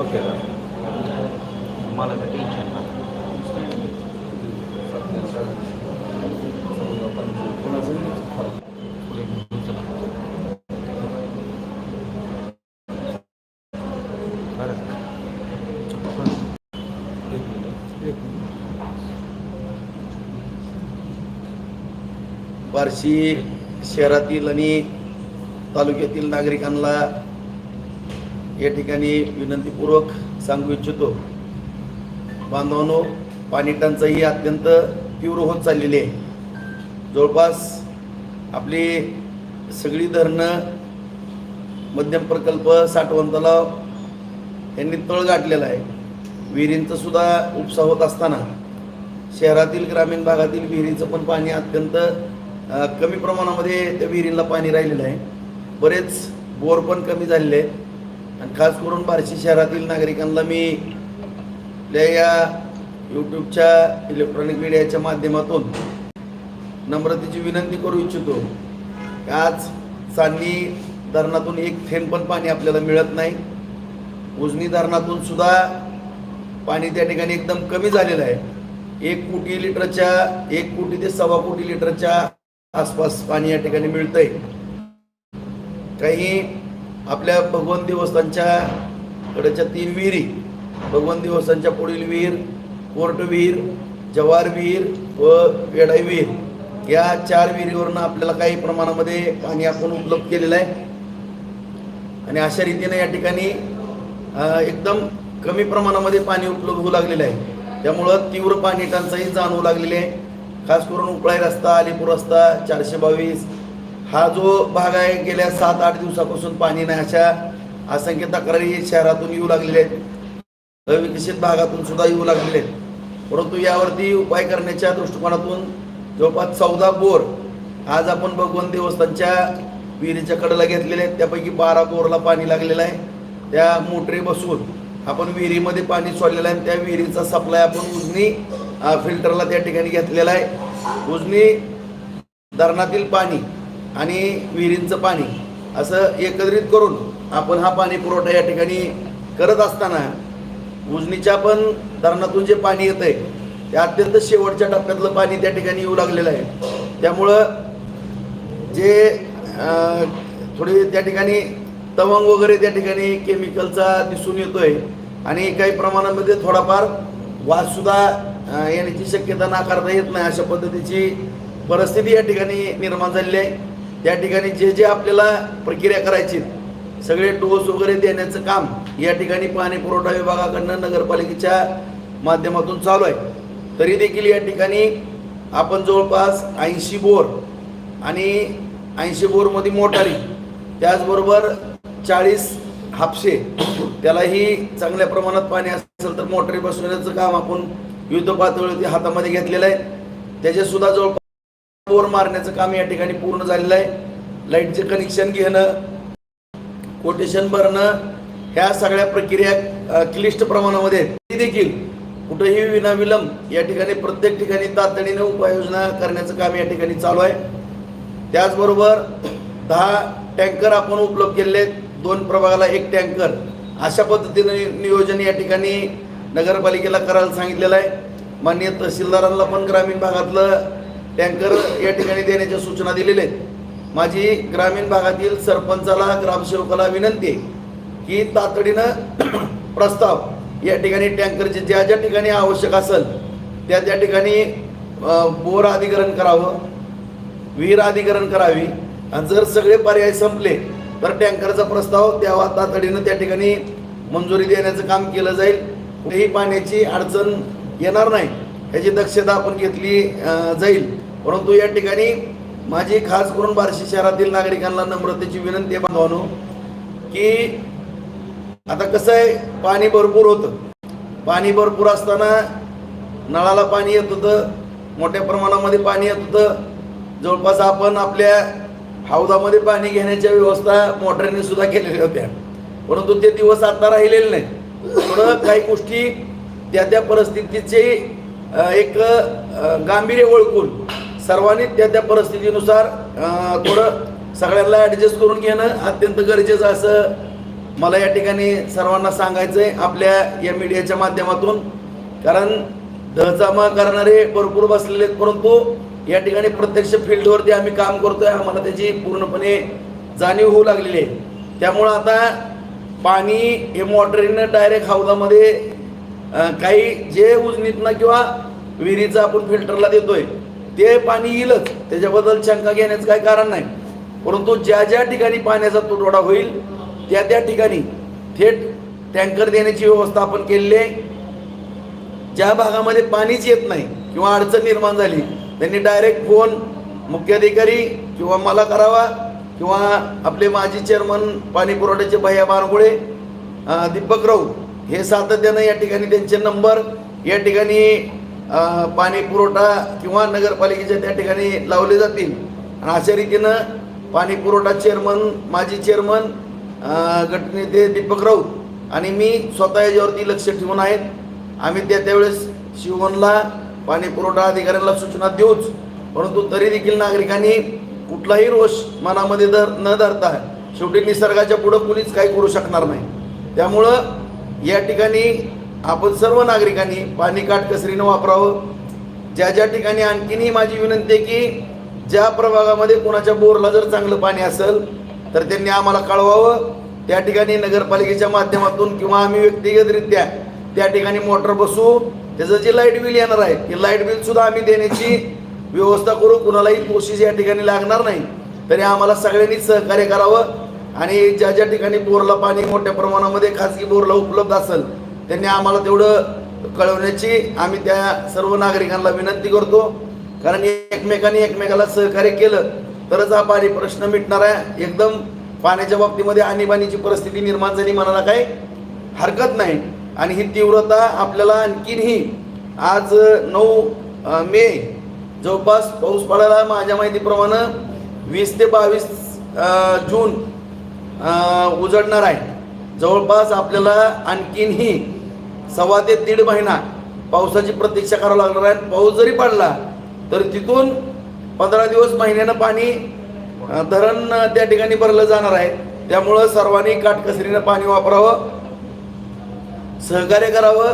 Okay मला काय tension नाही पुढे घेऊन चला. बरं. एक मिनिट. एक मिनिट. बार्शी शहरातील आणि तालुक्यातील नागरिकांना या ठिकाणी विनंतीपूर्वक सांगू इच्छितो बांधवांनो पाणी टंचाई अत्यंत तीव्र होत चाललेली आहे. जवळपास आपली सगळी धरणं मध्यम प्रकल्प साठवण तलाव यांनी तळ गाठलेला आहे. विहिरींचं सुद्धा उपसा होत असताना शहरातील ग्रामीण भागातील विहिरीचं पण पाणी अत्यंत कमी प्रमाणामध्ये त्या विहिरींना पाणी राहिलेलं आहे. बरेच बोर पण कमी झालेले आहेत. आणि खास करून बार्शी शहरातील नागरिकांना मी आपल्या या यूट्यूबच्या इलेक्ट्रॉनिक मीडियाच्या माध्यमातून नम्रतेची विनंती करू इच्छितो. आज चांदणी धरणातून एक थेंब पण पाणी आपल्याला मिळत नाही. उजनी धरणातून सुद्धा पाणी त्या ठिकाणी एकदम कमी झालेलं आहे. एक कोटी लिटरच्या एक कोटी ते सव्वा कोटी लिटरच्या आसपास पाणी या ठिकाणी मिळतंय. काही आपल्या भगवान देवस्थानच्या कडच्या तीन विहिरी. भगवान देवस्थानच्या पुढील विहीर कोर्ट विहीर जवार विहीर व वेडाई विहीर. या चार विहिरीवरनं आपल्याला काही प्रमाणामध्ये पाणी आपण उपलब्ध केलेलं आहे. आणि अशा रीतीने या ठिकाणी एकदम कमी प्रमाणामध्ये पाणी उपलब्ध होऊ लागलेलं आहे. त्यामुळं तीव्र पाणी टंचाई जाणवू लागलेली आहे. खास करून उकळाई रस्ता अलीपूर रस्ता चारशे बावीस हा जो भाग आहे गेल्या सात आठ दिवसापासून पाणी नाही. अशा असंख्य तक्रारी शहरातून येऊ लागलेल्या आहेत. अविकसित भागातून सुद्धा येऊ लागलेले आहेत. परंतु यावरती उपाय करण्याच्या दृष्टिकोनातून जवळपास चौदा बोर आज आपण भगवान देवस्थानच्या विहिरीच्या कडेला घेतलेले आहेत. त्यापैकी बारा बोरला पाणी लागलेलं आहे. त्या मोटरी बसून आपण विहिरीमध्ये पाणी सोडलेलं आहे. त्या विहिरीचा सप्लाय आपण उजनी फिल्टरला त्या ठिकाणी घेतलेला आहे. उजनी धरणातील पाणी आणि विहिरींचं पाणी. असं एकत्रित करून आपण हा पाणी पुरवठा या ठिकाणी करत असताना उजनीच्या पण धरणातून जे पाणी येत आहे ते अत्यंत शेवटच्या टप्प्यातलं पाणी त्या ठिकाणी येऊ लागलेलं आहे. त्यामुळं जे थोडी त्या ठिकाणी तवंग वगैरे त्या ठिकाणी केमिकलचा दिसून येतोय आणि काही प्रमाणामध्ये थोडाफार वाससुद्धा येण्याची शक्यता नाकारता येत नाही अशा पद्धतीची परिस्थिती या ठिकाणी निर्माण झालेली आहे. त्या ठिकाणी जे जे आपल्याला प्रक्रिया करायची सगळे डोस वगैरे देण्याचं काम या ठिकाणी पाणी पुरवठा विभागाकडनं नगरपालिकेच्या माध्यमातून चालू आहे. तरी देखील या ठिकाणी आपण जवळपास ऐंशी बोर आणि ऐंशी बोरमध्ये मोटारी त्याचबरोबर चाळीस हापशे त्यालाही चांगल्या प्रमाणात पाणी असेल तर मोटारी बसवण्याचं काम आपण युद्ध पातळीवरती हातामध्ये घेतलेलं आहे. त्याच्यासुद्धा जवळपास बोर मारण्याचं काम या ठिकाणी पूर्ण झालेलं आहे. लाईटचे कनेक्शन घेणं कोटेशन भरणं ह्या सगळ्या प्रक्रिया क्लिष्ट प्रमाणामध्ये ती देखील कुठेही विनाविलंब या ठिकाणी प्रत्येक ठिकाणी तातडीने उपाययोजना करण्याचं काम या ठिकाणी चालू आहे. त्याचबरोबर दहा टँकर आपण उपलब्ध केलेले आहेत. दोन प्रभागाला एक टँकर अशा पद्धतीने नियोजन या ठिकाणी नगरपालिकेला करायला सांगितलेलं आहे. माननीय तहसीलदारांना पण ग्रामीण भागातलं टँकर या ठिकाणी देण्याच्या सूचना दिलेल्या आहेत. माझी ग्रामीण भागातील सरपंचाला ग्रामसेवकाला विनंती आहे की तातडीनं प्रस्ताव या ठिकाणी टँकरचे ज्या ज्या ठिकाणी आवश्यक असेल त्या त्या ठिकाणी बोर अधिकरण करावं विहीर अधिकरण करावी. आणि जर सगळे पर्याय संपले तर टँकरचा प्रस्ताव द्यावा. तातडीनं त्या ठिकाणी मंजुरी देण्याचं काम केलं जाईल. कुठेही पाण्याची अडचण येणार नाही. याची दक्षता आपण घेतली जाईल. परंतु या ठिकाणी माझी खास करून बार्शी शहरातील नागरिकांना नम्रतेची विनंती आहे बांधवानो की आता कसं आहे पाणी भरपूर होतं. पाणी भरपूर असताना नळाला पाणी येत होतं मोठ्या प्रमाणामध्ये पाणी येत होतं. जवळपास आपण आपल्या हौदामध्ये पाणी घेण्याच्या व्यवस्था मोटरने सुद्धा केलेल्या होत्या. परंतु ते दिवस आता राहिलेले नाही थोडं काही गोष्टी त्या त्या परिस्थितीचे एक गांभीर्य ओळखून सर्वांनी त्या त्या परिस्थितीनुसार थोडं सगळ्यांना ॲडजस्ट करून घेणं अत्यंत गरजेचं असं मला या ठिकाणी सर्वांना सांगायचं आहे आपल्या या मीडियाच्या माध्यमातून. कारण दहचामा करणारे भरपूर बसलेले आहेत परंतु या ठिकाणी प्रत्यक्ष फील्डवरती आम्ही काम करतोय. आम्हाला त्याची पूर्णपणे जाणीव होऊ लागलेली आहे. त्यामुळं आता पाणी हे मोटरीनं डायरेक्ट हौदामध्ये काही जे उजनीतनं किंवा विहिरीचं आपण फिल्टरला देतोय ते पाणी येईलच. त्याच्याबद्दल शंका घेण्याचं काही कारण नाही. परंतु ज्या ज्या ठिकाणी पाण्याचा तुटवडा होईल त्या त्या ठिकाणी थेट टँकर देण्याची व्यवस्था आपण केलेली आहे. ज्या भागामध्ये पाणीच येत नाही किंवा अडचण निर्माण झाली त्यांनी डायरेक्ट फोन मुख्याधिकारी किंवा मला करावा किंवा आपले माजी चेअरमन पाणी पुरवठ्याचे भैया बारगुळे दीपक राऊत हे सातत्यानं या ठिकाणी त्यांचे नंबर या ठिकाणी पाणी पुरवठा किंवा नगरपालिकेच्या त्या ठिकाणी लावले जातील. आणि अशा रीतीनं पाणी पुरवठा चेअरमन माजी चेअरमन गटनेते दीपक राऊत आणि मी स्वतः याच्यावरती लक्ष ठेवून आहेत. आम्ही त्या त्यावेळेस शिवमनला पाणी पुरवठा अधिकाऱ्यांना सूचना देऊच परंतु तरी देखील नागरिकांनी कुठलाही रोष मनामध्ये धर न धरता शेवटी निसर्गाच्या पुढं कुणीच काही करू शकणार नाही. त्यामुळं या ठिकाणी आपण सर्व नागरिकांनी पाणी काटकसरीनं वापरावं. ज्या ज्या ठिकाणी आणखीनही माझी विनंती आहे की ज्या प्रभागामध्ये कोणाच्या बोरला जर चांगलं पाणी असेल तर त्यांनी आम्हाला कळवावं. त्या ठिकाणी नगरपालिकेच्या माध्यमातून किंवा आम्ही व्यक्तिगतरित्या त्या ठिकाणी मोटर बसू त्याचं जे लाइट बिल येणार आहे ते लाइट बिल सुद्धा आम्ही देण्याची व्यवस्था करू. कुणालाही कोशिश या ठिकाणी लागणार नाही. तरी आम्हाला सगळ्यांनी सहकार्य करावं. आणि ज्या ज्या ठिकाणी बोरला पाणी मोठ्या प्रमाणामध्ये खाजगी बोरला उपलब्ध असेल त्यांनी आम्हाला तेवढं कळवण्याची आम्ही त्या सर्व नागरिकांना विनंती करतो. कारण एकमेकांनी एकमेकाला सहकार्य केलं तरच हा पाणी प्रश्न मिटणार आहे. एकदम पाण्याच्या बाबतीमध्ये आणीबाणीची परिस्थिती निर्माण झाली म्हणायला काही हरकत नाही. आणि ही तीव्रता आपल्याला आणखीनही आज नऊ मे जवळपास पाऊस पडायला माझ्या माहितीप्रमाणे वीस ते बावीस जून उजडणार आहे. जवळपास आपल्याला आणखीनही सव्वा ते दीड महिना पावसाची प्रतीक्षा करावं लागणार आहे. पाऊस जरी पडला तर तिथून पंधरा दिवस महिन्यानं पाणी धरण त्या ठिकाणी भरलं जाणार आहे. त्यामुळं सर्वांनी काटकसरीनं पाणी वापरावं सहकार्य करावं.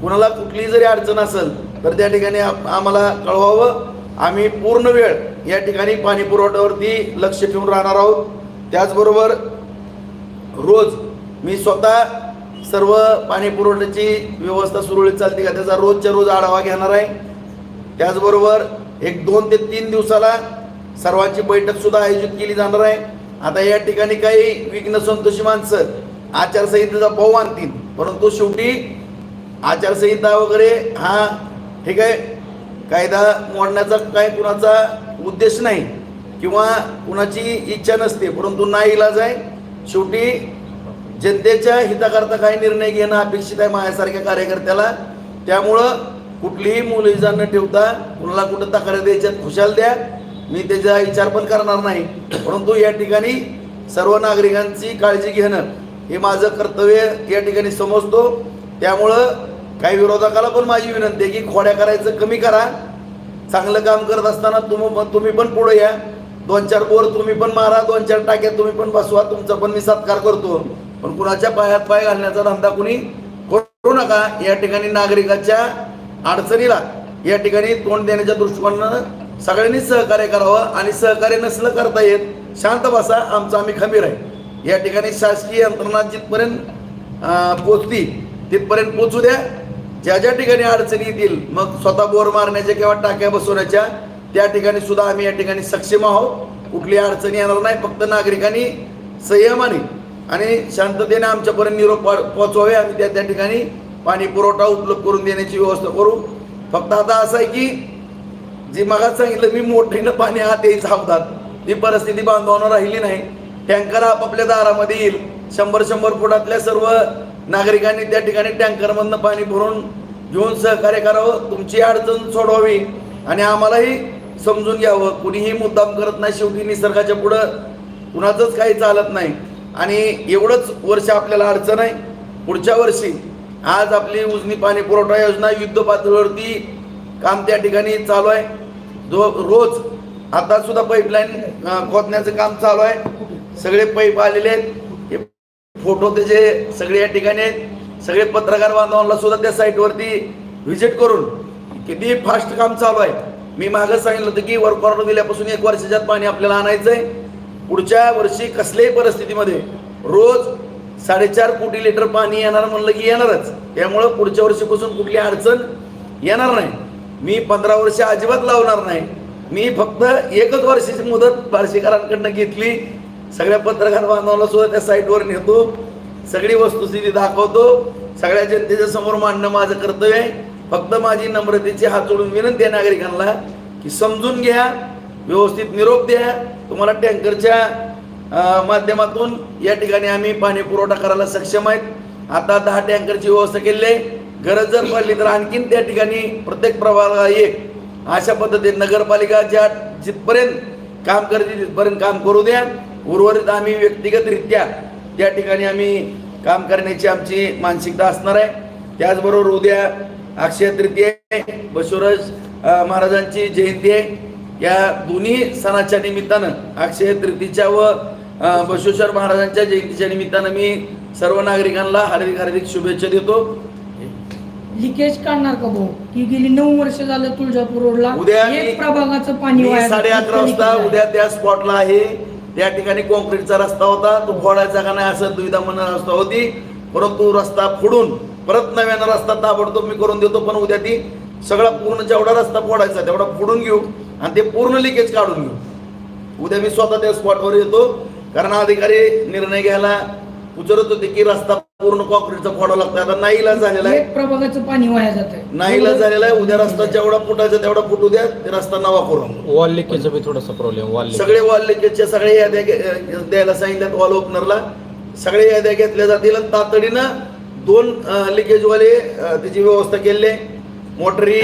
कुणाला कुठली जरी अडचण असेल तर त्या ठिकाणी आप- आम्हाला कळवावं. आम्ही पूर्ण वेळ या ठिकाणी पाणी पुरवठ्यावरती लक्ष ठेवून राहणार आहोत. त्याचबरोबर रोज मी स्वतः सर्व पाणी पुरवठ्याची व्यवस्था सुरळीत चालते का? त्याचा रोजच्या रोज आढावा घेणार आहे. त्याचबरोबर एक दोन ते तीन दिवसाला सर्वांची बैठक सुद्धा आयोजित केली जाणार आहे. आता या ठिकाणी काही विघ्न संतोषी माणसं आचारसंहितेचा पाऊ आणतील परंतु शेवटी आचारसंहिता वगैरे हा ठीक आहे. कायदा मोडण्याचा काय कुणाचा उद्देश नाही किंवा कुणाची इच्छा नसते परंतु ना इलाज आहे. शेवटी जनतेच्या हिताकरता काही निर्णय घेणं अपेक्षित आहे माझ्यासारख्या कार्यकर्त्याला. त्यामुळं कुठलीही मुलीजा न ठेवता कुणाला कुठं तक्रार द्यायच्यात खुशाल द्या. मी त्याचा विचार पण करणार नाही. परंतु या ठिकाणी सर्व नागरिकांची काळजी घेणं हे माझं कर्तव्य या ठिकाणी समजतो. त्यामुळं काही विरोधकाला पण माझी विनंती आहे की खोड्या करायचं कमी करा. चांगलं काम करत असताना तुम तुम्ही पण पुढे या. दोन चार बोर तुम्ही पण मारा दोन चार टाक्या तुम्ही पण बसवा तुमचा पण मी सत्कार करतो. पण कुणाच्या पायात पाय घालण्याचा धंदा कुणी करू नका. या ठिकाणी नागरिकाच्या अडचणीला या ठिकाणी तोंड देण्याच्या दृष्टिकोनानं सगळ्यांनी सहकार्य करावं आणि सहकार्य नसलं करता येत. शांत बसा आमचं आम्ही खंबीर आहे. या ठिकाणी शासकीय यंत्रणा जिथपर्यंत पोचती तिथपर्यंत पोचू द्या. ज्या ज्या ठिकाणी अडचणी येतील मग स्वतः बोर मारण्याच्या किंवा टाक्या बसवण्याच्या त्या ठिकाणी सुद्धा आम्ही या ठिकाणी सक्षम आहोत. कुठली अडचणी येणार नाही. फक्त नागरिकांनी संयमाने आणि शांततेने आमच्यापर्यंत निरोप पोहोचवावे. आम्ही त्या त्या ठिकाणी पाणी पुरवठा उपलब्ध करून देण्याची व्यवस्था करू. फक्त आता असं आहे की जी मगाच सांगितलं मी मोठीनं पाणी आत येईल हवतात ही परिस्थिती बांधवांना राहिली नाही. टँकर आपापल्या दारामध्ये येईल. शंभर शंभर फुटातल्या सर्व नागरिकांनी त्या ठिकाणी टँकरमधनं पाणी भरून घेऊन सहकार्य करावं. तुमची अडचण सोडवावी. आणि आम्हालाही समजून घ्यावं. कुणीही मुद्दाम करत नाही शेवटी निसर्गाच्या पुढं कुणाचंच काही चालत नाही. आणि एवढंच वर्ष आपल्याला अडचण आहे. पुढच्या वर्षी आज आपली उजनी पाणी पुरवठा योजना युद्ध पातळीवरती काम त्या ठिकाणी चालू आहे. जो रोज आता सुद्धा पाईपलाईन खोदण्याचं काम चालू आहे. सगळे पाईप आलेले आहेत. हे फोटो त्याचे सगळे या ठिकाणी आहेत सगळे पत्रकार बांधवांना सुद्धा त्या साईटवरती व्हिजिट करून किती फास्ट काम चालू आहे. मी मागं सांगितलं होतं की वर्क ऑर्डर दिल्यापासून एक वर्षाच्यात पाणी आपल्याला आणायचं आहे पुढच्या वर्षी कसल्याही परिस्थितीमध्ये रोज साडेचार कोटी लिटर पाणी येणार म्हणलं की येणारच. त्यामुळं पुढच्या वर्षीपासून कुठली अडचण येणार नाही. मी पंधरा वर्ष अजिबात लावणार नाही. मी फक्त एकच वर्षाची मुदत बार्शीकरांकडनं घेतली. सगळ्या पत्रकार बांधवाला सुद्धा त्या साईटवर नेतो. सगळी वस्तुस्थिती दाखवतो. सगळ्या जनतेच्या समोर मांडणं माझं कर्तव्य आहे. फक्त माझी नम्रतेची हात जोडून विनंती आहे नागरिकांना की समजून घ्या व्यवस्थित निरोप द्या. तुम्हाला टँकरच्या माध्यमातून या ठिकाणी आम्ही पाणी पुरवठा करायला सक्षम आहेत. आता दहा टँकरची व्यवस्था केली आहे. गरज जर पडली तर आणखीन त्या ठिकाणी प्रत्येक प्रभागाला एक. अशा पद्धतीने नगरपालिका ज्या जिथपर्यंत काम करते तिथपर्यंत काम करू द्या. उर्वरित आम्ही व्यक्तिगतरित्या त्या ठिकाणी आम्ही काम करण्याची आमची मानसिकता असणार आहे. त्याचबरोबर उद्या अक्षय तृतीय बसवराज महाराजांची जयंती आहे. या दोन्ही सणाच्या निमित्तानं अक्षय तृतीच्या व बसवेश्वर महाराजांच्या जयंतीच्या निमित्तानं मी सर्व नागरिकांना हार्दिक हार्दिक शुभेच्छा देतो. लिकेज काढणार का भाऊ? की गेली नऊ वर्ष झालं तुळजापूर रोडला. उद्या एक प्रभागाचं पाणी साडे. अकरा वाजता उद्या त्या स्पॉटला आहे. त्या ठिकाणी कॉन्क्रीटचा रस्ता होता. तो फोडायचा का नाही असं दुविधा म्हणत रस्ता होती. परंतु रस्ता फोडून परत नव्यानं रस्ता ताबडतोब मी करून देतो पण उद्या ती सगळा पूर्ण जेवढा रस्ता फोडायचा तेवढा फोडून घेऊ आणि ते पूर्ण लिकेज काढून घेऊ. उद्या मी स्वतः त्या स्पॉटवर येतो कारण अधिकारी निर्णय घ्यायला उचलत होते की रस्ता पूर्ण कॉन्क्रीटचा फोडावा लागतो. आता नाईला झालेला आहे. एक प्रभागाचं पाणी वाया जात आहे नाईला झालेला आहे. उद्या रस्ता जेवढा फुटायचा तेवढा फुटू द्या. ते रस्ता नवा करून. वॉल लिकेजचा बी थोडासा प्रॉब्लेम वॉल सगळे वॉल लिकेजच्या सगळे याद्या द्यायला सांगितल्यात वॉल ओपनरला सगळे याद्या घेतल्या जातील आणि तातडीनं दोन लिकेजवाले त्याची व्यवस्था केली आहे. मोटरी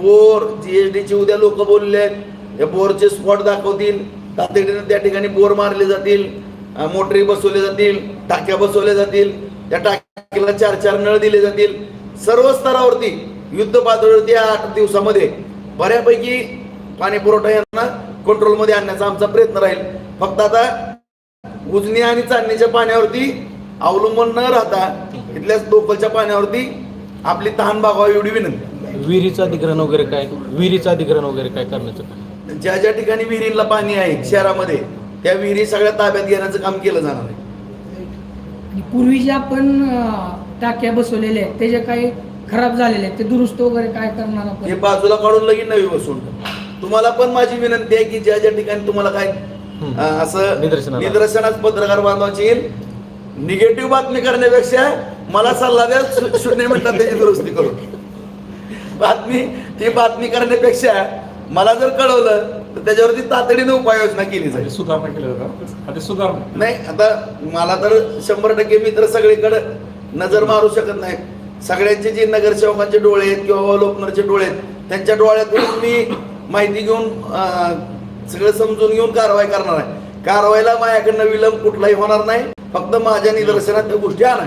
बोर जी एस डीचे उद्या लोक बोलले आहेत. या बोरचे स्पॉट दाखवतील. तातडीनं त्या ठिकाणी बोर मारले जातील. मोटरी बसवले जातील. टाक्या बसवल्या जातील. त्या टाक्याला चार चार नळ दिले जातील. सर्व स्तरावरती युद्ध पातळीवरती या आठ दिवसामध्ये बऱ्यापैकी पाणी पुरवठा यांना कंट्रोलमध्ये आणण्याचा आमचा प्रयत्न राहील. फक्त आता उजनी आणि चांदणीच्या पाण्यावरती अवलंबून न राहता इथल्या लोकलच्या पाण्यावरती आपली तहान भागावी एवढी विनंती. विहिरीचं अधिग्रहण वगैरे काय? विहिरीचं अधिग्रहण वगैरे काय करण्याचं ज्या ज्या ठिकाणी विहिरीला पाणी आहे शहरामध्ये त्या विहिरी सगळ्या ताब्यात घेण्याचं काम केलं जाणार आहे. आणि पूर्वी जे आपण अं, टाक्या बसवलेल्या आहेत ते जे काही खराब झालेले आहेत ते दुरुस्त वगैरे काय करणार हे आपण बाजूला काढून लगेच नवी बसून तुम्हाला पण माझी विनंती आहे की ज्या ज्या ठिकाणी तुम्हाला काय हम्म. अं, असं निदर्शनाला. निदर्शनास पत्रकार बांधवाची येईल. निगेटिव्ह बातमी करण्यापेक्षा मला सल्ला द्या शून्य मिनिटात त्याची दुरुस्ती करू बातमी ती बातमी करण्यापेक्षा मला जर कळवलं तर त्याच्यावरती तातडीने उपाययोजना केली जाईल. सुधारणा आता सुधारणा. नाही आता मला तर शंभर टक्के मी तर सगळीकडे नजर मारू शकत नाही सगळ्यांचे जे नगरसेवकांचे डोळे आहेत किंवा लोकनरचे डोळे आहेत त्यांच्या डोळ्यातून मी माहिती घेऊन सगळं समजून घेऊन कारवाई करणार आहे. कारवाईला माझ्याकडनं विलंब कुठलाही होणार नाही. फक्त माझ्या निदर्शनात त्या गोष्टी आणणार